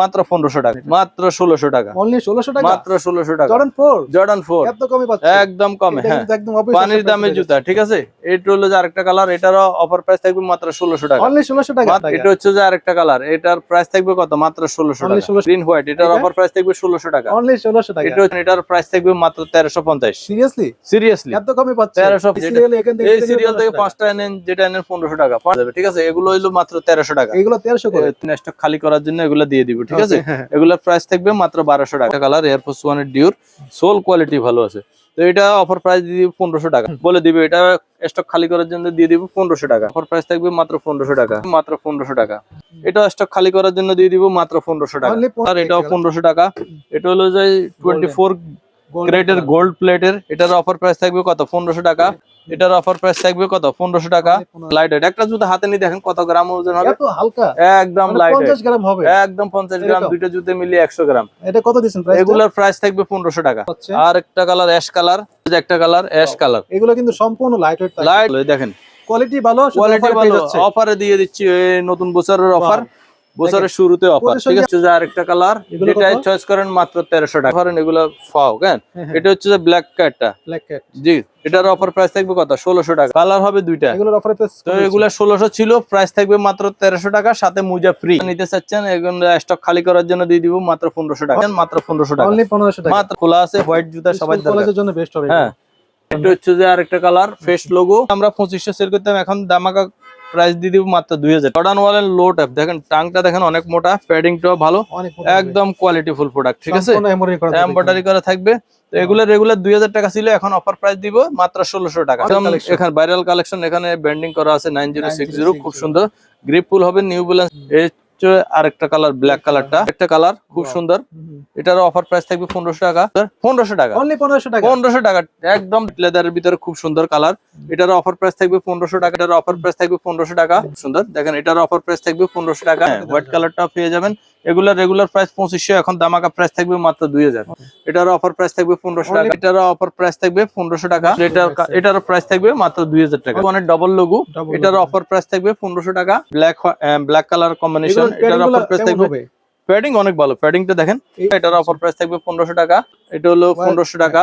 মাত্র পনেরোশো টাকা। মাত্র ষোলোশো টাকা। অনলি ষোলোশো টাকা? মাত্র ষোলোশো টাকা। জর্ডান ফোর জর্ডান ফোর এত কমে পাচ্ছে? একদম কমে হ্যাঁ। একদম পানির price দামে জুতা ঠিক আছে? এটা হলো যে আরেকটা কালার এটারও অফার প্রাইস থাকবে মাত্র ষোলোশো টাকা। অনলি ষোলোশো টাকা এটা হচ্ছে যে আরেকটা কালার এটার প্রাইস থাকবে কত? মাত্র ষোলোশো টাকা। গ্রিন হোয়াইট এটার অফার প্রাইস থাকবে ষোলোশো টাকা। অনলি ষোলোশো টাকা। এটা এটার প্রাইস থাকবে মাত্র তেরোশো পঞ্চাশ। সিরিয়াসলি সিরিয়াসলি এত কমে পাচ্ছে? 1300 সিরিয়াল এখান থেকে এই সিরিয়াল থেকে পাঁচটা এনেন যেটা এনেন পনেরোশো টাকা। পাওয়া যাবে ঠিক আছে? এগুলো হইল মাত্র তেরোশো টাকা। এগুলো তেরোশো করে। স্টক খালি করার জন্য এগুলো দিয়ে দিব। ঠিক আছে? হ্যাঁ, হ্যাঁ। এগুলোর প্রাইস থাকবে মাত্র বারোশো টাকা। কালার এয়ারফোর্স ওয়ানের ডিউর সোল কোয়ালিটি ভালো আছে। তো এটা অফার প্রাইস দিয়ে দিব পনেরোশো টাকা। বলে দিবে এটা স্টক খালি করার জন্য দিয়ে দিব পনেরোশো টাকা। অফার প্রাইস থাকবে মাত্র পনেরোশো টাকা মাত্র পনেরোশো টাকা। এটা স্টক খালি করার জন্য দিয়ে দিব মাত্র পনেরোশো টাকা। আর এটাও পনেরোশো টাকা। এটা হলো যে টোয়েন্টি ফোর গ্রেডের গোল্ড প্লেটের এটার অফার প্রাইস থাকবে কত? পনেরোশো টাকা। এটার অফার প্রাইস থাকবে কত? পনেরোশো টাকা? Only 1500 লাইট একটা জুতো হাতে নিয়ে দেখেন কত গ্রাম ওজন হবে। হালকা? একদম মানে লাইট গ্রাম হবে। একদম পঞ্চাশ গ্রাম? দুইটা জুতো মিলিয়ে একশো গ্রাম। এটা কত দিচ্ছেন প্রাইস এগুলোর প্রাইস থাকবে পনেরোশো টাকা। আর একটা কালার অ্যাশ কালার একটা কালার অ্যাশ কালার এগুলো কিন্তু সম্পূর্ণ লাইট ওয়েট লাইট দেখেন। কোয়ালিটি ভালো কোয়ালিটি ভালো। অফারে দিয়ে দিচ্ছি নতুন বছরের অফার বছরের শুরুতে অফার ঠিক আছে? যে আরেকটা কালার যেটা চয়েস করেন মাত্র তেরোশো টাকা। ধরেন এগুলো ফাও কেন? হ্যাঁ, এটা হচ্ছে যে ব্ল্যাক কার্ডটা ব্ল্যাক ক্যাট জি এটার অফার প্রাইস থাকবে কত? ষোলোশো টাকা। কালার হবে দুইটা। এগুলোর অফারে তো এগুলা ষোলোশো ছিল প্রাইস থাকবে মাত্র তেরোশো টাকা সাথে মুজা ফ্রি নিতে চাচ্ছেন এগুলো স্টক খালি করার জন্য দিয়ে দিব মাত্র পনেরোশো টাকা। মাত্র পনেরোশো টাকা। অনলি 1500 টাকা। মাত্র খোলা আছে হোয়াইট জুতা সবাই দরকার জন্য। বেস্ট হবে হ্যাঁ। এটা হচ্ছে যে আরেকটা কালার ফেস লোগো আমরা পঁচিশশো সেল করতাম এখন দামাকা প্রাইস দিয়ে দিব মাত্র দুই হাজার। জর্ডান ওয়ালের লো ট্যাপ দেখেন টাংটা দেখেন অনেক মোটা প্যাডিংটাও ভালো একদম কোয়ালিটি ফুল প্রোডাক্ট ঠিক আছে? এমব্রয়ডারি করা থাকবে। এম্বয়ডারি করা থাকবে। তো এগুলো রেগুলার দুই হাজার টাকা ছিল এখন অফার প্রাইস দিব মাত্র ষোলোশো টাকা। এখানে ভাইরাল কালেকশন এখানে ব্যান্ডিং করা আছে নাইন জিরো সিক্স জিরো খুব সুন্দর। গ্রিপ ফুল হবে নিউ ব্যালেন্স হচ্ছে আরেকটা কালার ব্ল্যাক কালারটা একটা কালার খুব সুন্দর। এটার অফার প্রাইস থাকবে পনেরোশো টাকা। পনেরোশো টাকা। পনেরোশো টাকা? পনেরোশো টাকা। একদম লেদারের ভিতরে খুব সুন্দর কালার এটার অফার প্রাইস থাকবে পনেরোশো টাকা। এটার অফার প্রাইস থাকবে পনেরোশো টাকা। সুন্দর। দেখেন এটার অফার প্রাইস থাকবে পনেরোশো টাকা। হোয়াইট কালারটা পেয়ে যাবেন। এগুলা রেগুলার প্রাইস পঁচিশশো এখন দামাকা প্রাইস থাকবে মাত্র দুই হাজার। এটার অফার প্রাইস থাকবে পনেরোশো টাকা। এটার অফার প্রাইস থাকবে পনেরোশো টাকা। এটার এটার প্রাইস থাকবে মাত্র দুই হাজার টাকা। মানে ডবল লঘু এটার অফার প্রাইস থাকবে পনেরোশো টাকা। ব্ল্যাক ব্ল্যাক কালার কম্বিনেশন এটার অফার প্রাইস থাকবে? প্যাডিং অনেক ভালো। প্যাডিংটা দেখেন এটার অফার প্রাইস থাকবে পনেরোশো টাকা। এটা হলো পনেরোশো টাকা।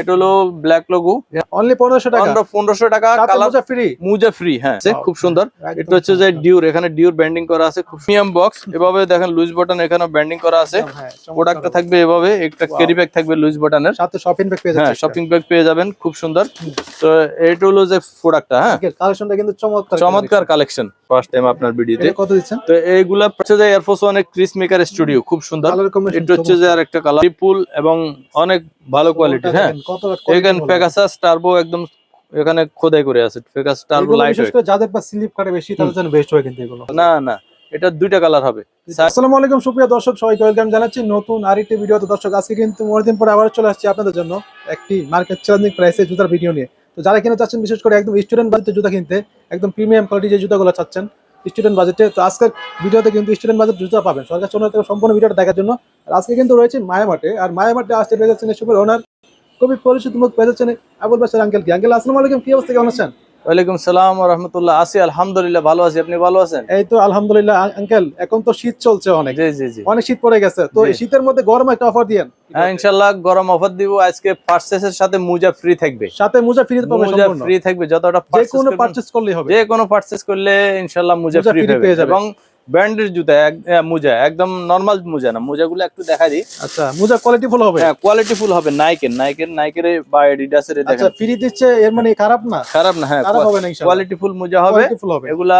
এটা হলো ব্ল্যাক লঘু অনলি 1500 টাকা। পনেরোশো টাকা কালার মোজা ফ্রি মুজা ফ্রি হ্যাঁ. খুব সুন্দর। এটা হচ্ছে যে ডিউর এখানে ডিউর ব্যান্ডিং করা আছে খুব প্রিমিয়াম বক্স এভাবে দেখেন লুজ বাটন এখানে ব্যান্ডিং করা আছে। হ্যাঁ, প্রোডাক্টটা থাকবে এভাবে একটা ক্যারি ব্যাগ থাকবে লুজ বাটনের সাথে শপিং ব্যাগ পেয়ে হ্যাঁ শপিং ব্যাগ পেয়ে যাবেন খুব সুন্দর। তো এটা হলো যে প্রোডাক্টটা হ্যাঁ। কালেকশনটা কিন্তু চমৎকার চমৎকার কালেকশন ফার্স্ট টাইম আপনার ভিডিওতে কত দিচ্ছেন? তো এইগুলা হচ্ছে যে এয়ারফোর্স ক্রিস মেকার স্টুডিও খুব সুন্দর। এটা হচ্ছে যে আর একটা কালার এবং অনেক ভালো কোয়ালিটি হ্যাঁ। এখানে পেগাসাস টার্বো একদম এখানে খোদাই করে আছে। পেগাস টার্বো লাইট যাদের বা স্লিপ কাটে বেশি তাদের জন্য বেস্ট হয় কিন্তু এগুলো। না না এটা দুইটা কালার হবে। আসসালামু আলাইকুম সুপ্রিয় দর্শক সবাইকে ওয়েলকাম জানাচ্ছি নতুন আরেকটি ভিডিওতে দর্শক আজকে কিন্তু অনেকদিন পরে আবার চলে আসছি আপনাদের জন্য একটি মার্কেট চ্যালেঞ্জিং প্রাইসে জুতার ভিডিও নিয়ে। তো যারা কিনা চাচ্ছেন, বিশেষ করে একদম স্টুডেন্ট বাজেটে জুতা কিনতে, একদম প্রিমিয়াম কোয়ালিটি যে জুতাগুলো চাচ্ছেন স্টুডেন্ট বাজেটে তো আজকের ভিডিওতে কিন্তু স্টুডেন্ট বাজেট জুতা পাবেন। সরকার চন্দ্র থেকে সম্পূর্ণ ভিডিওটা দেখার জন্য। আর আজকে কিন্তু রয়েছে মায়ামাটে, আর মায়ামাটে আসতে পেয়ে যাচ্ছেন এসবের ওনার খুবই পরিচিত মুখ পেয়ে যাচ্ছেন আবুল বাসার আঙ্কেল কি? আঙ্কেল আসসালামু আলাইকুম, কি অবস্থা? কেমন আছেন? ওয়ালাইকুম সালাম রহমতুল্লাহ। আসি আলহামদুলিল্লাহ ভালো আছি। আপনি ভালো আছেন? এই তো আলহামদুলিল্লাহ আঙ্কেল এখন তো শীত চলছে অনেক। জি জি জি। অনেক শীত পড়ে গেছে। তো এই শীতের মধ্যে গরম একটা অফার দিয়েন। হ্যাঁ ইনশাআল্লাহ গরম অফার দিব। আজকে পার্সেসের সাথে মুজা ফ্রি থাকবে। সাথে মোজা ফ্রি পাবেন মুজা ফ্রি থাকবে। যতটা যে purchase কোনো পারচেজ করলেই হবে। যে কোনো পারচেজ করলে ইনশাআল্লাহ মুজা ফ্রি পাবে পেয়ে যাবে। এবং ব্র্যান্ডের জুতা মোজা একদম নরমাল মোজা না। মোজাগুলো একটু দেখা দিই। আচ্ছা মোজা কোয়ালিটি ফুল হবে? হ্যাঁ কোয়ালিটি ফুল হবে নাইকের নাইকের নাইকের বা এডিডাসের আচ্ছা দেখেন। ফ্রি দিচ্ছে এর মানে খারাপ না? খারাপ না হ্যাঁ খারাপ হবে না কোয়ালিটি ফুল মোজা হবে। এগুলা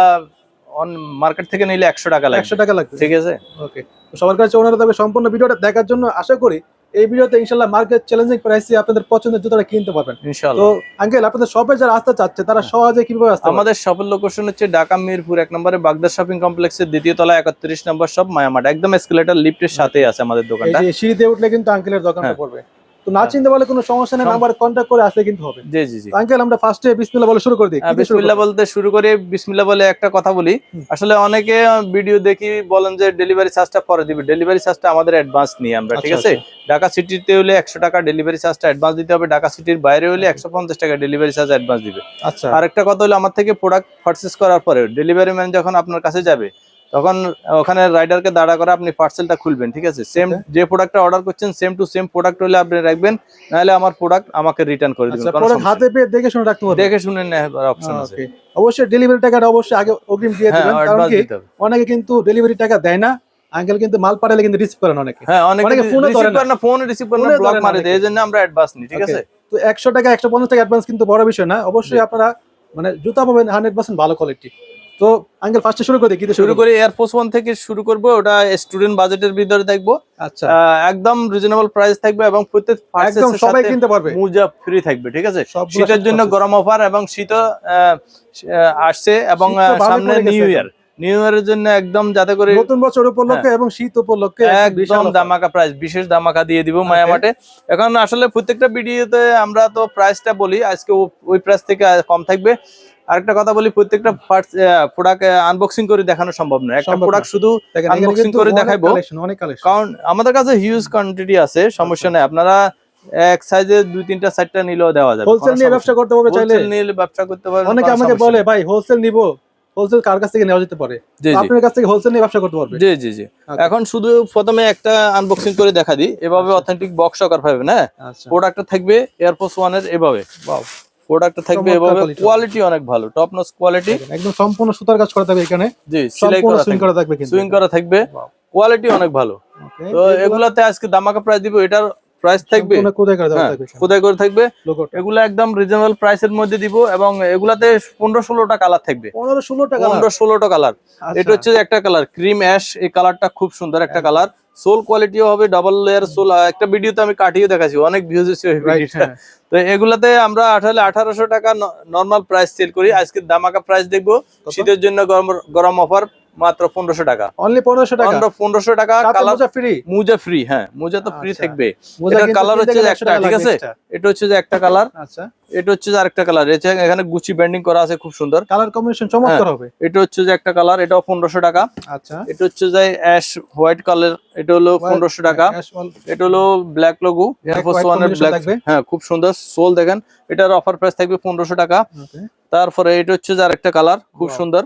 অন মার্কেট থেকে নিলে একশো টাকা লাগবে। 100 টাকা লাগবে। ঠিক আছে? ওকে সবার কাছে ওনারা তবে সম্পূর্ণ ভিডিওটা দেখার জন্য আশা করি এই ভিডিওতে ইনশাআল্লাহ মার্কেট চ্যালেঞ্জিং প্রাইসে আপনাদের পছন্দের জুতোটা কিনতে পারবেন। তো আঙ্কেল আপনাদের সবাই যারা আসতে চাচ্ছে তারা সহজে কীভাবে আসতে আমাদের সফল লোকেশন হচ্ছে ঢাকা মিরপুর এক নম্বরে বাগদা শপিং কমপ্লেক্সের দ্বিতীয় তলা একত্রিশ নম্বর শপ মায়ামাট একদম এসকেলেটার লিফটের সাথেই আছে আমাদের এই দোকানটা যে সিঁড়িতে উঠলে কিন্তু আঙ্কেলের দোকানটা হ্যাঁ। পড়বে। তো না চিনতে পারলে কোনো সমস্যা নেই নাম্বার কন্ট্যাক্ট করে আসলে কিন্তু হবে। জি জি জি। আঙ্কেল আমরা ফার্স্টে বিসমিল্লাহ বলে শুরু করে দিই হ্যাঁ, বিসমিল্লাহ বলতে শুরু করে বিসমিল্লাহ বলে একটা কথা বলি। আসলে অনেকে ভিডিও দেখি বলেন যে ডেলিভারি চার্জটা পরে দিবে। ডেলিভারি চার্জটা আমাদের অ্যাডভান্স নিই আমরা ঠিক আচ্ছা, আছে? ঢাকা সিটিতে হলে একশো টাকা ডেলিভারি চার্জটা অ্যাডভান্স দিতে হবে। ঢাকা সিটির বাইরে হলে একশো পঞ্চাশ টাকা ডেলিভারি চার্জ অ্যাডভান্স দিবে। আচ্ছা। আরেকটা কথা হলো আমার থেকে প্রোডাক্ট পারচেস করার পরে ডেলিভারি ম্যান যখন আপনার কাছে যাবে তখন ওখানে রাইডারকে দাঁড়া করে আপনি পার্সেলটা খুলবেন ঠিক আছে? সেম. যে প্রোডাক্টটা অর্ডার করছেন সেম টু সেম প্রোডাক্ট হলে আপনি রাখবেন নাহলে আমার প্রোডাক্ট আমাকে রিটার্ন করে দিবেন আচ্ছা কোনো হাতে পেয়ে দেখে শুনে রাখতে হবে। দেখে শুনে নেওয়ার অপশন আছে। অবশ্যই ডেলিভারি টাকাটা অবশ্যই আগে অগ্রিম দিয়ে হ্যাঁ দিবেন কারণ কি অনেকে কিন্তু ডেলিভারি টাকা দেয় না আঙ্কেল কিন্তু মাল পাঠালে কিন্তু রিসিভ করেন অনেকে। হ্যাঁ অনেকে ও রিসিভ না। করে না ফোন রিসিভ করে না ব্লক মারে দেয় অনেকে। এই জন্য আমরা অ্যাডভান্স নিই ঠিক আছে? তো একশো টাকা একশো পঞ্চাশ টাকা অ্যাডভান্স কিন্তু বড় বিষয় না অবশ্যই আপনারা মানে জুতা পাবেন হান্ড্রেড পার্সেন্ট ভালো কোয়ালিটি তো আঙ্কেল ফার্স্টে শুরু করে কি শুরু করি এয়ারফোর্স ওয়ান থেকে শুরু করব ওটা স্টুডেন্ট বাজেটের ভিতরে দেখব। আচ্ছা। একদম রিজনেবল প্রাইস থাকবে এবং প্রত্যেক একদম সবাই কিনতে পারবে। মোজা ফ্রি থাকবে ঠিক আছে? শীতের জন্য গরম অফার এবং শীত আসছে এবং সামনে নিউ ইয়ার নিউ ইয়ারের জন্য একদম যাতে করে নতুন বছর উপলক্ষে এবং শীত উপলক্ষে একদম দামাকা প্রাইস বিশেষ দামাকা দিয়ে দিব মায়ামাটে এখন আসলে প্রত্যেকটা ভিডিওতে আমরা তো প্রাইসটা বলি আজকে ওই প্রাইস থেকে কম থাকবে। আরেকটা কথা বলি প্রত্যেকটা প্রোডাক্ট আনবক্সিং করে দেখানো সম্ভব নয়। একটা প্রোডাক্ট শুধু কিন্তু করে। অনেক কালেকশন কারণ আমাদের কাছে হিউজ কোয়ান্টিটি আছে সমস্যা নেই। আপনারা এক সাইজে দুই তিনটা চারটা নিলেও দেওয়া যাবে হোলসেল নিয়ে ব্যবসা করতে পারবে চাইলে। হোলসেল নিয়ে ব্যবসা করতে পারবেন অনেকে আমাকে বলে ভাই হোলসেল নিব। হোলসেল কার কাছ থেকে নেওয়া যেতে পারে? আপনার কাছ থেকে হোলসেল নিয়ে ব্যবসা করতে পারবে? জি জি জি। এখন শুধু প্রথমে একটা আনবক্সিং করে দেখা দিই। এভাবে আচ্ছা। অথেন্টিক বক্স সকার পাবেন হ্যাঁ? আচ্ছা। প্রোডাক্টটা থাকবে এয়ারফোর্স ওয়ানের এভাবে। Wow, প্রোডাক্টটা থাকবে এভাবে। কোয়ালিটি অনেক ভালো টপ নচ কোয়ালিটি একদম সম্পূর্ণ সুতার কাজ করা থাকবে এখানে। জি সেলাই করা সুইং করা থাকবে সুইং করা থাকবে। কোয়ালিটি অনেক ভালো। তো এগুলাতে আজকে দামাকা প্রাইস দিব এটার প্রাইস থাকবে? কোথায় করে হ্যাঁ থাকবে খোদাই করে থাকবে? এগুলো একদম রিজনেবল প্রাইসের মধ্যে দিব এবং এগুলাতে পনেরো ষোলোটা কালার থাকবে। পনেরো ষোলো পনেরো ষোলোটা কালার আচ্ছা। এটা হচ্ছে একটা কালার ক্রিম অ্যাশ এই কালারটা খুব সুন্দর একটা কালার সোল কোয়ালিটিও হবে ডাবল লেয়ার সোল একটা ভিডিওতে আমি কাটিয়ে দেখাচ্ছি অনেক ভিউজ হ্যাঁ। তো এগুলাতে আমরা আসলে আঠারোশো টাকা নর্মাল প্রাইস সেল করি আজকে দামাকা প্রাইস দেখব শীতের জন্য গরম গরম অফার মাত্র পনেরোশো টাকা। অনলি পনেরোশো টাকা? পনেরোশো টাকা কালার ফ্রি মুজা ফ্রি হ্যাঁ মুজা তো ফ্রি আচ্ছা। থাকবে। কিনতে হচ্ছে গেলে যে 100 টাকা একটা, ঠিক আছে? এটা হচ্ছে যে একটা কালার আচ্ছা। এটা হচ্ছে যে আরেকটা কালার এখানে গুচি ব্যান্ডিং করা আছে খুব সুন্দর। কালার কম্বিনেশন চমৎকার হবে। এটা হচ্ছে যে একটা কালার এটাও পনেরোশো টাকা। আচ্ছা। এটা হচ্ছে যে অ্যাশ হোয়াইট কালার এটা হলো পনেরোশো টাকা। এটা হলো ব্ল্যাক লোগো এয়ারফোর্স ওয়ানের combination ব্ল্যাক হ্যাঁ খুব সুন্দর। সোল দেখেন। এটার অফার প্রাইস থাকবে পনেরোশো টাকা। তারপরে এটা হচ্ছে যে আরেকটা কালার খুব সুন্দর।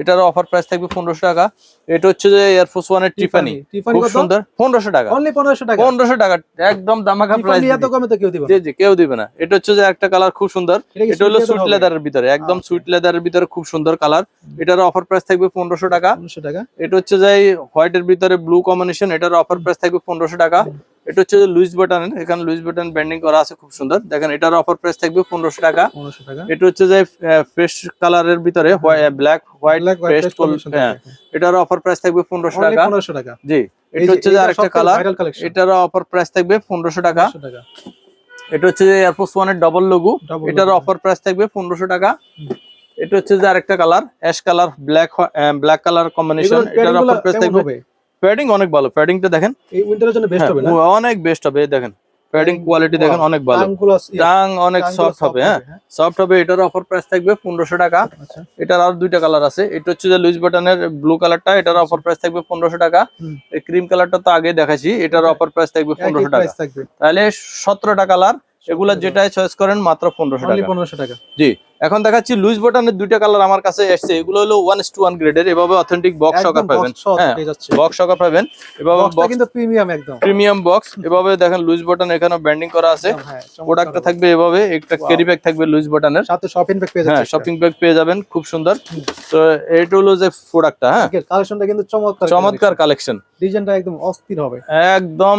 এটার অফার প্রাইস থাকবে পনেরোশো টাকা। এটা হচ্ছে যে এয়ারফোর্স ওয়ানের এর টিফানি খুব সুন্দর। পনেরোশো টাকা। পনেরোশো টাকা? পনেরোশো টাকা। একদম দামাকা প্রাইস এত কমে তো কেউ দিবে না। জি জি কেউ দিবে না। এটা হচ্ছে যে একটা কালার খুব সুন্দর। এটা হলো সুইট লেদারের ভিতরে। একদম আচ্ছা। সুইট লেদারের ভিতরে খুব সুন্দর কালার এটার অফার প্রাইস থাকবে পনেরোশো টাকা। 1500 টাকা। এটা হচ্ছে যে হোয়াইটের ভিতরে ব্লু কম্বিনেশন এটার অফার প্রাইস থাকবে পনেরোশো টাকা। এটা হচ্ছে লুইস বাটনের এখানে লুইস বাটন ব্যান্ডিং করা আছে খুব সুন্দর। দেখেন এটার অফার প্রাইস থাকবে পনেরোশো টাকা। 1500 টাকা। এটা হচ্ছে যে পেস্ট কালারের ভিতরে ব্ল্যাক হোয়াইট পেস্ট হ্যাঁ। এটার অফার প্রাইস থাকবে পনেরোশো টাকা। 1500 টাকা। জি এটা হচ্ছে যে আরেকটা কালার এটার অফার প্রাইস থাকবে পনেরোশো টাকা। 1500 টাকা। এটা হচ্ছে যে এয়ারফোর্স ওয়ানের ডবল লোগো এটার অফার প্রাইস থাকবে পনেরোশো টাকা। এটা হচ্ছে যে আরেকটা colour ash colour black black colour combination এটার অফার প্রাইস থাকবে? প্যাডিং অনেক ভালো। প্যাডিংটা দেখেন। এই উইন্টারের জন্য বেস্ট হ্যাঁ, হবে না? অনেক বেস্ট হবে দেখেন। প্যাডিং কোয়ালিটি দেখেন অনেক ভালো। টাং অনেক সফট হবে হ্যাঁ। হ্যাঁ। সফট হবে এটার অফার প্রাইস থাকবে পনেরোশো টাকা। আচ্ছা। এটার আর দুইটা কালার আছে। এটা হচ্ছে যে লুইস বাটনের ব্লু কালারটা এটার অফার প্রাইস থাকবে পনেরোশো টাকা। এই ক্রিম কালারটা তো আগে দেখাচ্ছি এটার অফার প্রাইস থাকবে পনেরোশো টাকা। তাহলে সতেরোটা কালার এগুলা যেটাই চয়েস করেন মাত্র পনেরোশো টাকা। 1500 টাকা। জি। এখন দেখাচ্ছি লুইস বাটনের দুইটা কালার আমার কাছে এসছে। এগুলো হলো ওয়ান টু ওয়ান গ্রেডের এভাবে অথেন্টিক বক্স সকার পাবেন। হ্যাঁ বক্স সকার পাবেন। এভাবে বক্স কিন্তু প্রিমিয়াম একদম। প্রিমিয়াম বক্স এভাবে দেখেন লুজ বাটন এখানে ব্যান্ডিং করা আছে। একদম, হ্যাঁ, প্রোডাক্টটা থাকবে এভাবে একটা ক্যারি ব্যাগ থাকবে লুইস বাটনের সাথে শপিং ব্যাগ পেয়ে হ্যাঁ শপিং ব্যাগ পেয়ে যাবেন খুব সুন্দর। তো এইটা হলো যে প্রোডাক্টটা হ্যাঁ। কালেকশনটা কিন্তু চমৎকার চমৎকার কালেকশন ডিজাইনটা একদম অস্থির হবে। একদম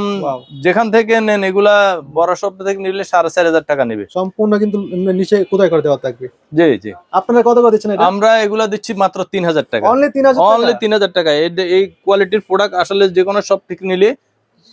যেখান থেকে নেন এগুলা বড় শপ থেকে নিলে সাড়ে চার হাজার টাকা নেবে। সম্পূর্ণ কিন্তু নিচে কোথায় করে দেওয়া থাকবে। জি জি। আপনারা কত করে দিচ্ছেন আমরা এগুলা দিচ্ছি মাত্র তিন হাজার টাকা। অনলি 3000 অনলি তিন হাজার টাকা। এই- কোয়ালিটির প্রোডাক্ট আসলে যে কোনো শপ থেকে নিলে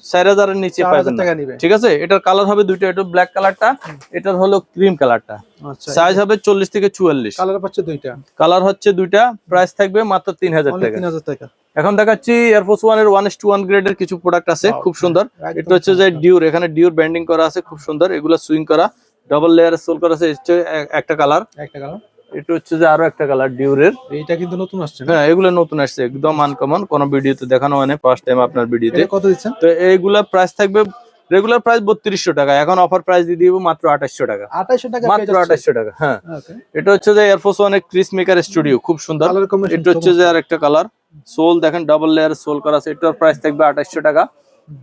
চার হাজারের নিচে 4000 পাবেন না। টাকা নিবে। ঠিক আছে? এটার কালার হবে দুইটা এটা ব্ল্যাক কালারটা এটার হলো ক্রিম কালারটা আচ্ছা সাইজ হবে চল্লিশ থেকে চুয়াল্লিশ। কালার দুইটা। কালার হচ্ছে দুইটা প্রাইস থাকবে মাত্র তিন হাজার টাকা। 3000 টাকা। এখন দেখাচ্ছি এয়ারফোর্স ওয়ানের ওয়ান টু ওয়ান গ্রেডের কিছু প্রোডাক্ট আছে খুব সুন্দর। এটা হচ্ছে যে ডিউর এখানে ডিউর ব্যান্ডিং করা আছে খুব সুন্দর। এগুলো সুইং করা। ডাবল লেয়ার সোল করা আছে এটা একটা কালার একটা কালার এটা হচ্ছে যে আরও একটা কালার ডিউরের এইটা কিন্তু নতুন আসছে হ্যাঁ এগুলো নতুন আসছে একদম আনকমন কোন ভিডিওতে দেখানো হয় না ফার্স্ট টাইম আপনার ভিডিওতে। এটা কত দিচ্ছেন? তো এইগুলা প্রাইস থাকবে রেগুলার প্রাইস বত্রিশশো টাকা এখন অফার প্রাইস দিয়ে দিব মাত্র আঠাশশো টাকা। 2800 টাকা মাত্র আঠাশশো টাকা হ্যাঁ। এটা হচ্ছে যে এয়ারফোর্স ওয়ান ক্রিস মেকার স্টুডিও খুব সুন্দর। এটা হচ্ছে যে আর একটা কালার সোল দেখেন ডাবল লেয়ার সোল করা আছে এটার প্রাইস থাকবে আঠাশশো টাকা।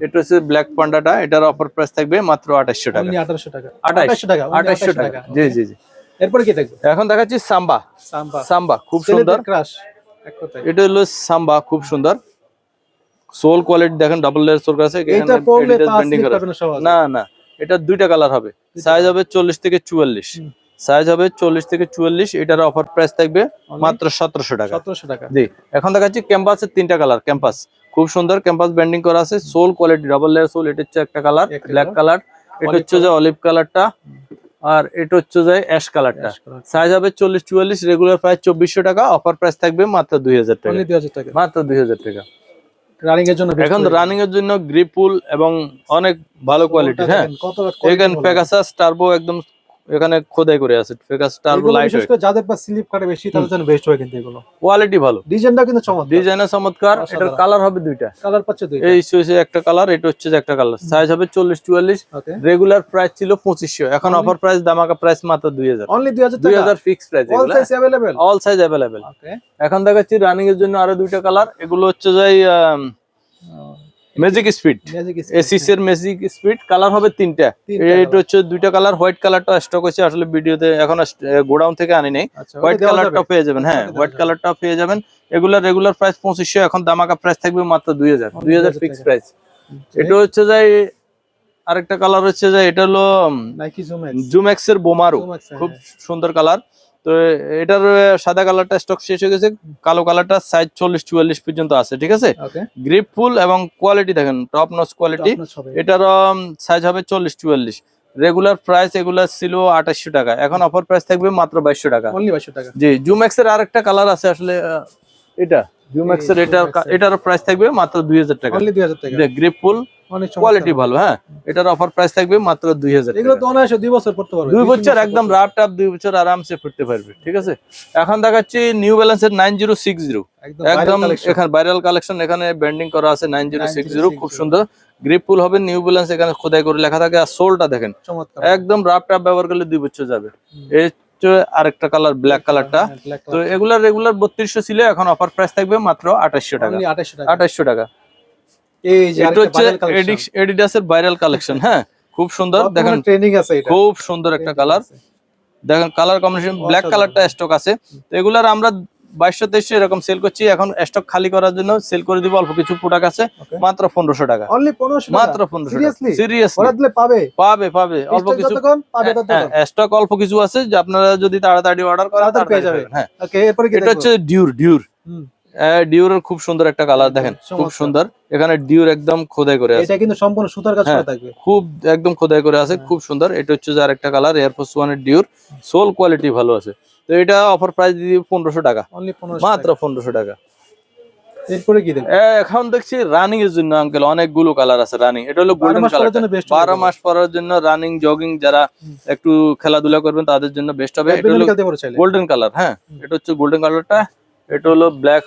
এটা হচ্ছে ব্ল্যাক পান্ডাটা এটার অফার প্রাইস থাকবে মাত্র আঠাশশো টাকা। অনলি 1800 টাকা। আঠাশ 2800 টাকা আঠাশশো টাকা। জি জি জি। এরপরে কি দেখব এখন দেখাচ্ছি সাম্বা সাম্বা সাম্বা খুব সুন্দর। ক্রাশ এটা হলো সাম্বা খুব সুন্দর। সোল কোয়ালিটি দেখেন ডাবল লেয়ার সোল আছে এইটা পড়লে করা। না না এটা দুইটা কালার হবে। সাইজ হবে চল্লিশ থেকে চুয়াল্লিশ। হুম। সাইজ হবে চল্লিশ থেকে চুয়াল্লিশ এটার অফার প্রাইস থাকবে মাত্র সতেরোশো টাকা। 1700 টাকা। জি এখন দেখাচ্ছি ক্যাম্পাসের তিনটা কালার ক্যাম্পাস খুব সুন্দর ক্যাম্পাস ব্যান্ডিং করা আছে। Sole quality double layer sole এটা হচ্ছে একটা কালার ব্ল্যাক কালার। এটা হচ্ছে যে অলিভ কালারটা আর এটা হচ্ছে যে অ্যাশ কালারটা সাইজ হবে চল্লিশ চুয়াল্লিশ রেগুলার প্রাইস চব্বিশশো টাকা অফার প্রাইস থাকবে মাত্র দুই হাজার টাকা। অনলি 2000 টাকা। মাত্র দুই হাজার টাকা। রানিং এর জন্য এখন। রানিং এর জন্য গ্রিপুল এবং অনেক ভালো কোয়ালিটি হ্যাঁ। এখানে পেগাসাস টার্বো একদম এখানে খোদাই করে আছে পেগাস টার্বো এগুলো লাইট বিশেষ করে যাদের পাশ স্লিপ কাটে বেশি তাদের জন্য বেস্ট হয় কিন্তু এগুলো কোয়ালিটি ভালো ডিজাইনটা কিন্তু চমৎকার ডিজাইনের চমৎকার এটার অসাধারণ। কালার হবে দুইটা কালার পাচ্ছে দুই এই হচ্ছে একটা কালার এটা হচ্ছে যে একটা কালার সাইজ হবে চল্লিশ চুয়াল্লিশ ওকে রেগুলার প্রাইস ছিল পঁচিশশো এখন Only- অফার প্রাইস দামাকা প্রাইস মাত্র দুই হাজার অনলি 2000 দুই টাকা হাজার fix price all size available all size available okay এখন দেখাচ্ছি রানিং এর জন্য আরো দুইটা কালার এগুলো হচ্ছে যে ম্যাজিক স্পিড এসিস এর ম্যাজিক স্পিড কালার হবে তিনটা। এটা হচ্ছে দুইটা কালার হোয়াইট কালারটা স্টক হয়েছে আসলে ভিডিওতে এখন গোডাউন থেকে আনি নাই। আচ্ছা হোয়াইট কালারটা পেয়ে যাবেন হ্যাঁ হোয়াইট। কালারটা পেয়ে যাবেন। এগুলা রেগুলার প্রাইস পঁচিশশো এখন দামাকা প্রাইস থাকবে মাত্র দুই হাজার। দুই হাজার 2000 ফিক্স প্রাইস এটা হচ্ছে যে আরেকটা কালার হচ্ছে যে এটা হলো নাইকি জুম এক্সের বোমারু খুব সুন্দর কালার তো এটার সাদা কালারটা স্টক শেষ হয়ে গেছে কালো কালারটা সাইজ চল্লিশ চুয়াল্লিশ পর্যন্ত আছে ঠিক আছে? গ্রিপ ফুল এবং কোয়ালিটি দেখেন টপ নচ কোয়ালিটি এটার সাইজ হবে চল্লিশ চুয়াল্লিশ। রেগুলার প্রাইস এগুলা ছিল আঠাশশো টাকা এখন অফার প্রাইস থাকবে মাত্র বাইশশো টাকা। অনলি 2200 টাকা। জি জুম্যাক্স এর আরেকটা কালার আছে আসলে এটা। জুম্যাক্স এর এটা এটার প্রাইস থাকবে মাত্র দুই হাজার টাকা। অনলি 2000 টাকা। গ্রিপ ফুল কোয়ালিটি ভালো হ্যাঁ? এটার অফার প্রাইস থাকবে মাত্র দুই হাজার এগুলো তো অনায়াসে দুই বছর পড়তে পারবে। দুই বছর একদম পড়তে রাফ টাপ দুই বছর আরামসে ফিরতে পারবে ঠিক আছে? এখন দেখাচ্ছি নিউ ব্যালেন্সের নাইন জিরো সিক্স জিরো একদম। এখানে ভাইরাল কালেকশন এখানে ব্যান্ডিং করা আছে নাইন জিরো সিক্স জিরো খুব সুন্দর। গ্রিপ ফুল হবে নিউ ব্যালেন্স এখানে খোদাই করে লেখা থাকে আর সোলটা দেখেন একদম রাফ টাপ ব্যবহার করলে দুই বছর যাবে। এই হচ্ছে আরেকটা কালার ব্ল্যাক কালারটা তো color। এগুলা রেগুলার বত্রিশশো ছিল এখন অফার প্রাইস থাকবে মাত্র আঠাশশো টাকা। Only 2800 টাকা। আঠাশশো টাকা। এই যে এটা হচ্ছে এডিডাসের ভাইরাল কালেকশন হ্যাঁ? খুব সুন্দর। দেখেন ট্রেনিং আছে এটা। খুব সুন্দর একটা কালার দেখেন কালার কম্বিনেশন ব্ল্যাক কালারটা স্টক আছে। তো এগুলার আমরা বাইশশো তেইশশো এরকম সেল করছি। এখন স্টক খালি করার জন্য সেল করে দিব অল্প কিছু প্রোডাক্ট আছে মাত্র পনেরোশো টাকা। মাত্র পনেরোশো সিরিয়াসলি পাবে? পাবে পাবে। অল্প কিছু পাবে স্টক অল্প কিছু আছে যে আপনারা যদি তাড়াতাড়ি অর্ডার করেন হ্যাঁ। এটা হচ্ছে ডিউর ডিউর। ডিউরের খুব সুন্দর একটা কালার দেখেন খুব সুন্দর। এখানে ডিউর একদম খোদাই করে আছে। এটা কিন্তু সম্পূর্ণ সুতার কাজ হ্যাঁ। করা থাকবে। খুব একদম খোদাই করে আছে হ্যাঁ। খুব সুন্দর। এটা হচ্ছে যে আরেকটা কালার এয়ারফোর্স ওয়ানের ডিউর। সোল কোয়ালিটি ভালো আছে। তো এটা অফার প্রাইস দিয়ে পনেরোশো টাকা। মাত্র পনেরোশো টাকা। এরপরে কি এখন দেখছি রানিং এর জন্য আঙ্কেল অনেকগুলো কালার আছে রানিং এটা হলো গোল্ডেন কালার পরার জন্য বেস্ট বারো মাস পরার জন্য রানিং জগিং যারা একটু খেলাধুলা করবেন তাদের জন্য বেস্ট হবে। এটা হলো গোল্ডেন কালার হ্যাঁ। এটা হচ্ছে গোল্ডেন কালারটা এটা হলো ব্ল্যাক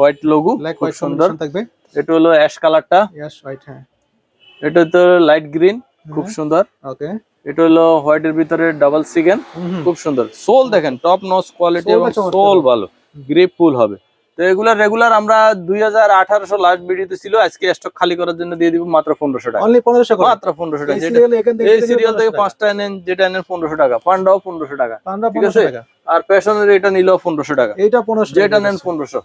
হোয়াইট লোগো খুব সুন্দর। থাকবে। এটা হলো অ্যাশ কালারটা। ইয়াস হোয়াইট হ্যাঁ। এটা তো লাইট গ্রিন খুব সুন্দর। ওকে এটা হলো হোয়াইটের ভিতরে ডাবল সিগেন খুব সুন্দর। সোল দেখেন টপ নস কোয়ালিটি এবং সোল ভালো গ্রিপ ফুল হবে। তো এগুলা রেগুলার আমরা দুই হাজার আঠারোশো লাস্ট ভিডিওতে ছিল আজকে স্টক খালি করার জন্য দিয়ে দিব মাত্র পনেরোশো টাকা। অনলি 1500 করে। মাত্র পনেরোশো টাকা এই সিরিয়াল থেকে পাঁচটা এনেন যেটা এনেন পনেরোশো টাকা পান্ডাও পনেরোশো টাকা ঠিক আছে? 1500 টাকা। আর প্যাশনের এটা নিলেও পনেরোশো টাকা। এইটা 1500 যেটা নেন পনেরোশো।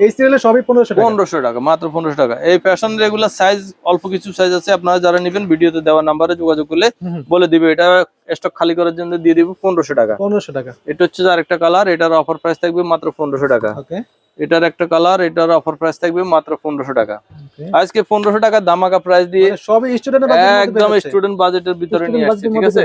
এই সিরিয়ালে সবই 1500 পনেরোশো টাকা মাত্র পনেরোশো টাকা। এই ফ্যাশন রেগুলার সাইজ অল্প কিছু সাইজ আছে আপনারা যারা নেবেন ভিডিওতে দেওয়া নাম্বারে যোগাযোগ করলে হুম, হুম। বলে দিবে এটা স্টক খালি করার জন্য দিয়ে দিব পনেরোশো টাকা। 1500 টাকা। এটা হচ্ছে যে আরেকটা কালার এটার অফার প্রাইস থাকবে মাত্র পনেরোশো টাকা। এটার একটা কালার এটার অফার প্রাইস থাকবে মাত্র পনেরোশো টাকা। আজকে পনেরোশো টাকা দামাকা প্রাইস দিয়ে মানে সবই স্টুডেন্টের একদম স্টুডেন্ট বাজেটের ভিতরে নিয়ে আসছে ঠিক আছে?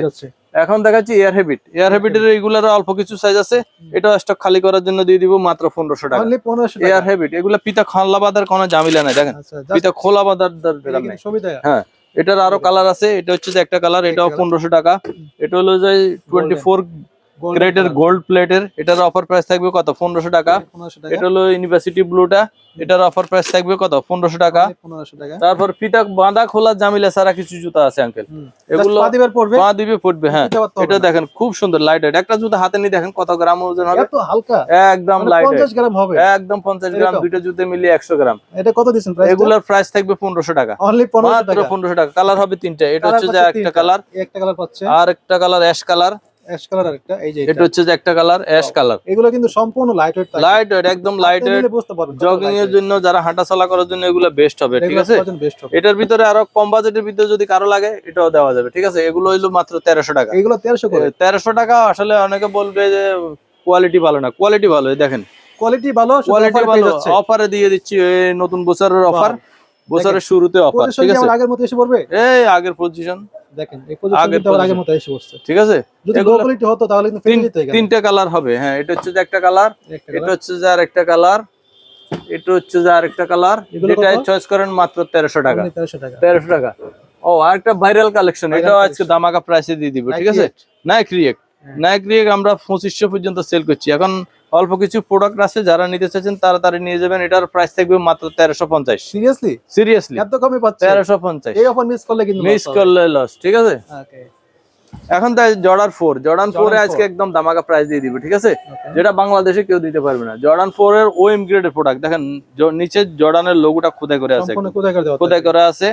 এখন দেখাচ্ছি এয়ার হ্যাবিট এয়ার হ্যাবিটের এগুলার অল্প কিছু সাইজ আছে। এটা স্টক খালি করার জন্য দিয়ে দিব মাত্র পনেরোশো টাকা। খালি 1500 এয়ার হ্যাবিট এগুলা পিতা খোলা বাঁধার কোনো জামিলা নাই দেখেন। আচ্ছা পিতা খোলা বাঁধার সুবিধা হ্যাঁ এটার আরও কালার আছে এটা হচ্ছে যে একটা কালার এটাও। পনেরোশো টাকা। এটা হলো যে টোয়েন্টি ফোর ক্রেটের। গোল্ড প্লেটের এটার অফার প্রাইস থাকবে কত? পনেরোশো টাকা। 1500 টাকা। এটা হলো ইউনিভার্সিটি ব্লুটা এটার অফার প্রাইস থাকবে কত? পনেরোশো টাকা। পনেরোশো টাকা। তারপর ফিতা বাঁধা খোলা জামিলা ছাড়া কিছু জুতা আছে আঙ্কেল এগুলো পা পড়বে? দিবে ফুটবে হ্যাঁ। এটা দেখেন খুব সুন্দর লাইট একটা জুতা হাতে নিয়ে দেখেন কত গ্রাম ওজন হবে। এত হালকা? একদম মানে লাইট 50 গ্রাম হবে। একদম পঞ্চাশ গ্রাম? দুইটা জুতে মিলিয়ে একশো গ্রাম। এটা কত দিচ্ছেন প্রাইস এগুলোর প্রাইস থাকবে পনেরোশো টাকা। অনলি 1500 মাত্র টাকা। পনেরোশো টাকা। কালার হবে তিনটা। এটা হচ্ছে যে একটা কালার একটা কালার পাচ্ছে। আর একটা colour ash colour ash colour আরেকটা এই যে এটা হচ্ছে যে একটা কালার অ্যাশ কালার। এগুলো কিন্তু সম্পূর্ণ লাইট ওয়েট লাইট ওয়েট একদম লাইট ওয়েট জগিং এর জন্য যারা হাঁটাচলা করার জন্য এগুলো বেস্ট হবে ঠিক আছে? এটার ভিতরে আরও কম বাজেটের ভিতরে যদি কারও লাগে এটাও দেওয়া যাবে ঠিক আছে? এগুলো হইল মাত্র তেরোশো টাকা। এগুলো 1300 করে। তেরোশো টাকা আসলে অনেকে বলবে যে কোয়ালিটি ভালো না। কোয়ালিটি ভালো দেখেন। কোয়ালিটি ভালো কোয়ালিটি ভালো অফারে দিয়ে দিচ্ছি এই নতুন বছরের অফার বছরের শুরুতে অফার ঠিক আছে? আগের মতো এসে পড়বে? এই আগের পজিশন দেখেন এই আগের। মতো এসে বসছে ঠিক আছে? যদি লো কোয়ালিটি হতো তাহলে কিন্তু ফেলে তিন- দিতে এখানে। কালার হবে হ্যাঁ এটা হচ্ছে যে একটা কালার এটা হচ্ছে যে আরেকটা কালার এটা হচ্ছে যে আরেকটা কালার যেটা চয়েস করেন মাত্র তেরোশো টাকা। Only 1300 টাকা। তেরোশো টাকা। ও আরেকটা ভাইরাল কালেকশন এটাও আজকে দামাকা প্রাইসে দিয়ে দিব ঠিক আছে? নাইক রিয়েক্ট হ্যাঁ। নাইক রিয়েক্ট আমরা পঁচিশশো পর্যন্ত সেল করছি। এখন অল্প কিছু প্রোডাক্ট আছে যারা নিতে চাচ্ছেন তাড়াতাড়ি নিয়ে যাবেন। এটার প্রাইস থাকবে মাত্র তেরোশো পঞ্চাশ। সিরিয়াসলি সিরিয়াসলি এত কমে পাচ্ছে তেরোশো পঞ্চাশ। এই অফার মিস করলে কিন্তু মিস করলে লস ঠিক আছে? এখন তাই জর্ডান ফোর জর্ডান ফোরে আজকে একদম দামাকা প্রাইস দিয়ে দিবে ঠিক আছে? যেটা বাংলাদেশে কেউ দিতে পারবে না। জর্ডান ফোর এর ওএম গ্রেডের প্রোডাক্ট দেখেন নিচে জর্ডানের লোগোটা খোদাই করে আছে খোদাই করা আছে।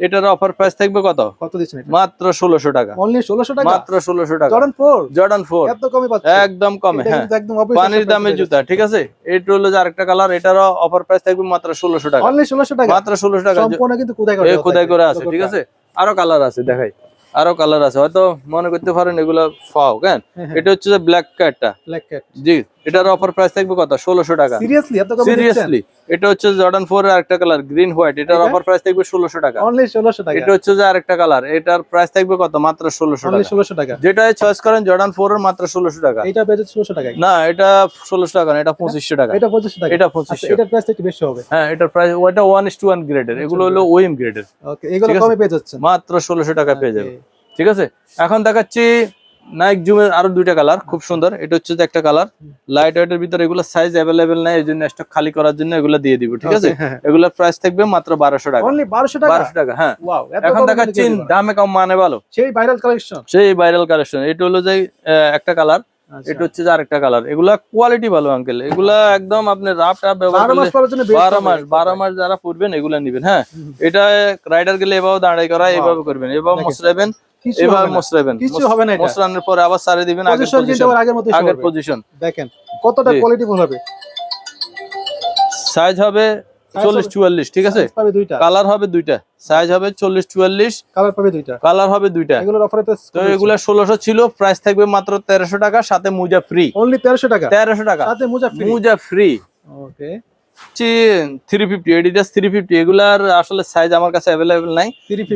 এটার অফার প্রাইস থাকবে কত? কত দিচ্ছেন মাত্র ষোলোশো টাকা। অনলি 1600 টাকা? মাত্র ষোলোশো টাকা। জর্ডন 4 জর্ডান ফোর এত কমে পাচ্ছে। একদম কমে হ্যাঁ। একদম পানির দামে জুতা ঠিক আছে? এটা হলো যে আরেকটা কালার এটারও অফার প্রাইস থাকবে মাত্র ষোলোশো টাকা। অনলি 1600 টাকা? মাত্র ষোলোশো টাকা। সম্পূর্ণ কিন্তু করে খোদাই করে আছে ঠিক আছে? আরও কালার আছে দেখাই। আরও কালার আছে। হয়তো মনে করতে পারেন এগুলো ফাও কেন? হ্যাঁ, হ্যাঁ, এটা হচ্ছে যে ব্ল্যাক ক্যাটটা black cat জি। এটার অফার প্রাইস থাকবে কত? ষোলোশো টাকা। সিরিয়াসলি এত কমে সিরিয়াসলি এটা হচ্ছে জর্ডান ফোর এর আরেকটা কালার গ্রিন হোয়াইট এটার অফার প্রাইস থাকবে ষোলোশো টাকা। অনলি 1600 টাকা? এটা হচ্ছে যে আরেকটা কালার এটার প্রাইস থাকবে কত? মাত্র ষোলোশো অনলি টাকা। 1600 টাকা? যেটা চয়েস করেন জর্ডান ফোর এর মাত্র ষোলোশো টাকা। এটা বেজে 1600 টাকা না এটা ষোলোশো টাকা না এটা পঁচিশশো টাকা। এটা 2500 টাকা। এটা আচ্ছা পঁচিশশো। এটার প্রাইস একটু বেশি হবে। হ্যাঁ এটার প্রাইস ওটা গ্রেডের এগুলো হলো ওএম গ্রেডের ওকে এগুলো কমে পেয়ে যাচ্ছেন। মাত্র ষোলোশো টাকা পেয়ে যাবে ঠিক আছে? এখন দেখাচ্ছি নাইক জুমের আরও দুইটা কালার খুব সুন্দর। এটা হচ্ছে যে একটা কালার লাইট ওয়েটের ভিতরে এগুলো সাইজ অ্যাভেলেবেল নাই এই জন্য স্টক খালি করার জন্য এগুলো দিয়ে দিব ঠিক আছে? হ্যাঁ, হ্যাঁ। এগুলোর প্রাইস থাকবে মাত্র বারোশো টাকা। অনলি 1200 টাকা? বারোশো টাকা হ্যাঁ। ওয়াও এখন দেখাচ্ছি। দামে কম মানে ভালো। সেই ভাইরাল কালেকশন সেই ভাইরাল কালেকশন এটা হলো যে একটা কালার এটা হচ্ছে যে আরেকটা কালার এগুলা কোয়ালিটি ভালো আঙ্কেল এগুলা একদম আপনি রাফ টাফ ব্যবহার 12 মাস করলে পরের জন্য best বারো হবে। মাস এক বারো কথায়। মাস যারা পড়বেন এগুলা নিবেন হ্যাঁ? এটা রাইডার গেলে এভাবে দাঁড়াই করা. এভাবে করবেন। এভাবে। মশরাবেন কিছু এভাবে হবে না। মশরাবেন কিছু হবে না এটা। পরে আবার সারে দিবেন আগের পজিশন কিন্তু পজিশন আবার আগের মতোই আগের পজিশন দেখেন কতটা কোয়ালিটি ফুল হবে। সাইজ হবে চল্লিশ চুয়াল্লিশ ঠিক আছে? দুইটা। কালার হবে দুইটা। সাইজ হবে চল্লিশ চুয়াল্লিশ কালার পাবে দুইটা। কালার হবে দুইটা। এগুলোর অফারে তো তো এগুলা ষোলোশো ছিল প্রাইস থাকবে মাত্র তেরোশো টাকা সাথে মুজা ফ্রি অনলি 1300 টাকা? তেরোশো টাকা। সাথে মোজা free মুজা free okay three fifty Adidas three fifty এগুলার আসলে সাইজ আমার কাছে অ্যাভেলেবেল নাই।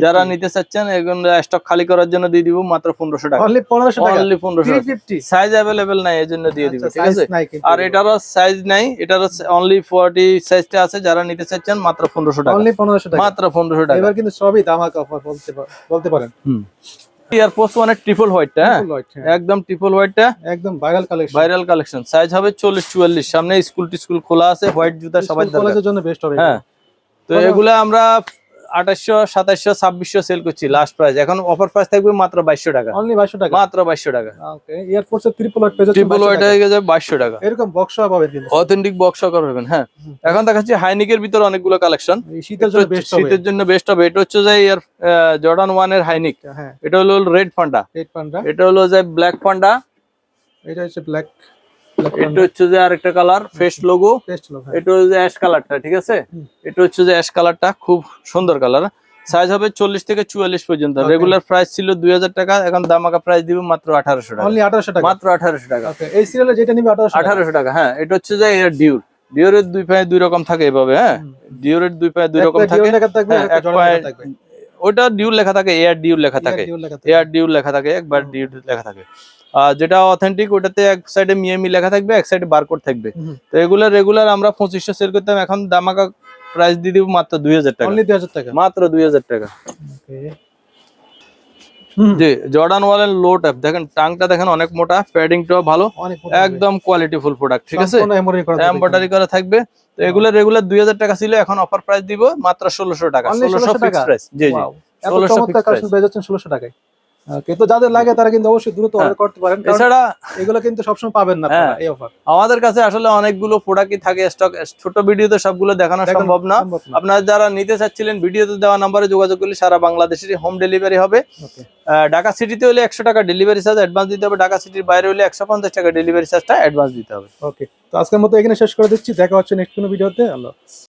যারা নিতে চাচ্ছেন এগুলো স্টক খালি করার জন্য দিয়ে দিব মাত্র পনেরোশো টাকা। অনলি 1500 টাকা? অনলি পনেরোশো 350 সাইজ অ্যাভেলেবেল নাই এই জন্য দিয়ে দিব আচ্ছা, ঠিক আছে? আর এটারও সাইজ নাই এটারও অনলি ফোর্টি সাইজটা আছে যারা নিতে চাচ্ছেন মাত্র পনেরোশো টাকা। অনলি 1500 টাকা। মাত্র পনেরোশো টাকা। এবার কিন্তু সবই ধামাকা অফার বলতে পার- বলতে পারেন। ইয়ার পোস্ট ওয়ানের ট্রিপল হোয়াইটটা হ্যাঁ? হ্যাঁ। একদম ট্রিপল হোয়াইটটা একদম viral collection viral collection size হবে চল্লিশ চুয়াল্লিশ। সামনে স্কুল টিস্কুল খোলা আছে হোয়াইট জুতা সবাই জন্য বেস্ট হবে হ্যাঁ। তো এগুলা আমরা আঠাশশো সাতাশশো ছাব্বিশশো সেল করছি লাস্ট প্রাইস এখন অফার প্রাইস থাকবে মাত্র বাইশশো টাকা। অনলি 2200 টাকা? মাত্র বাইশশো টাকা। Okay triple white page triple white হয়ে গেছে বাইশশো টাকা। এরকম বক্স পাবেন কিন্তু। অথেন্টিক বক্স হ্যাঁ। এখন দেখাচ্ছি হাইনিকের ভিতরে অনেকগুলো কালেকশন শীতের জন্য বেস্ট হবে। শীতের জন্য বেস্ট হবে। এটা হচ্ছে যে ইয়ার জর্ডান ওয়ানের হাইনিক হ্যাঁ। এটা হলো রেড পান্ডা এটা হলো যে ব্ল্যাক পান্ডা এটা হচ্ছে ব্ল্যাক এটা হচ্ছে যে আরেকটা কালার ফেস লোগো এটা হচ্ছে যে অ্যাশ কালারটা ঠিক আছে? এটা হচ্ছে যে অ্যাশ কালারটা খুব সুন্দর কালার সাইজ হবে চল্লিশ থেকে চুয়াল্লিশ পর্যন্ত। রেগুলার প্রাইস ছিল দুই হাজার টাকা এখন দামাকা প্রাইস দিব মাত্র আঠারোশো টাকা। অনলি 1800 টাকা? মাত্র আঠারোশো টাকা। এই সিরিয়ালে যেটা নিবে 1800 আঠারোশো টাকা হ্যাঁ। এটা হচ্ছে যে এর ডিউর ডিউরের দুই পায়ে দুই রকম থাকে এভাবে হ্যাঁ? হুম। ডিউরের দুই পায়ে দুই রকম থাকে। হ্যাঁ, এক পায়ে- ওটা ডিউর লেখা থাকে এয়ার ডিউর লেখা থাকে। এয়ার ডিউর লেখা থাকে একবার ডিউর লেখা থাকে। যেটা অথেন্টিক ওটাতে এক সাইডে মিয়ামি লেখা থাকবে এক সাইডে বারকোড থাকবে। তো এগুলো রেগুলার আমরা পঁচিশশো সেল করতাম এখন দামাকা প্রাইস দিয়ে দিব মাত্র দুই হাজার টাকা। টাকা? মাত্র দুই হাজার টাকা। জি জর্ডান ওয়ালের লো ট্যাপ দেখেন টাংটা দেখেন অনেক মোটা প্যাডিংটাও ভালো। একদম কোয়ালিটি ফুল প্রোডাক্ট ঠিক আছে? embroidery করা থাকবে তো এগুলো রেগুলার দুই হাজার টাকা ছিল এখন অফার প্রাইস দিব মাত্র ষোলোশো টাকা ষোলোশো ফিক্স টাকা? প্রাইস জি জি। Wow, এত 1600 চমৎকার fixed কালেকশন পেয়ে যাচ্ছেন ষোলোশো টাকায়। ওকে তো যাদের লাগে তারা কিন্তু অবশ্যই দ্রুত হ্যাঁ। অর্ডার করতে পারেন এছাড়া এগুলো কিন্তু সবসময় পাবেন না হ্যাঁ। এই অফার আমাদের কাছে আসলে অনেকগুলো প্রোডাক্টই থাকে স্টক ছোট ভিডিওতে সবগুলো দেখানো সম্ভব না। আপনারা যারা নিতে চাচ্ছিলেন ভিডিওতে দেওয়া নাম্বারে যোগাযোগ করলে সারা বাংলাদেশেরই হোম ডেলিভারি হবে। ঢাকা সিটিতে হলে একশো টাকা ডেলিভারি চার্জ অ্যাডভান্স দিতে হবে। ঢাকা সিটির বাইরে হলে একশো পঞ্চাশ টাকা ডেলিভারি চার্জটা অ্যাডভান্স দিতে হবে। ওকে। তো আজকের মতো এখানে শেষ করে দিচ্ছি। দেখা হচ্ছে নেক্সট কোনো ভিডিওতে। আল্লাহ।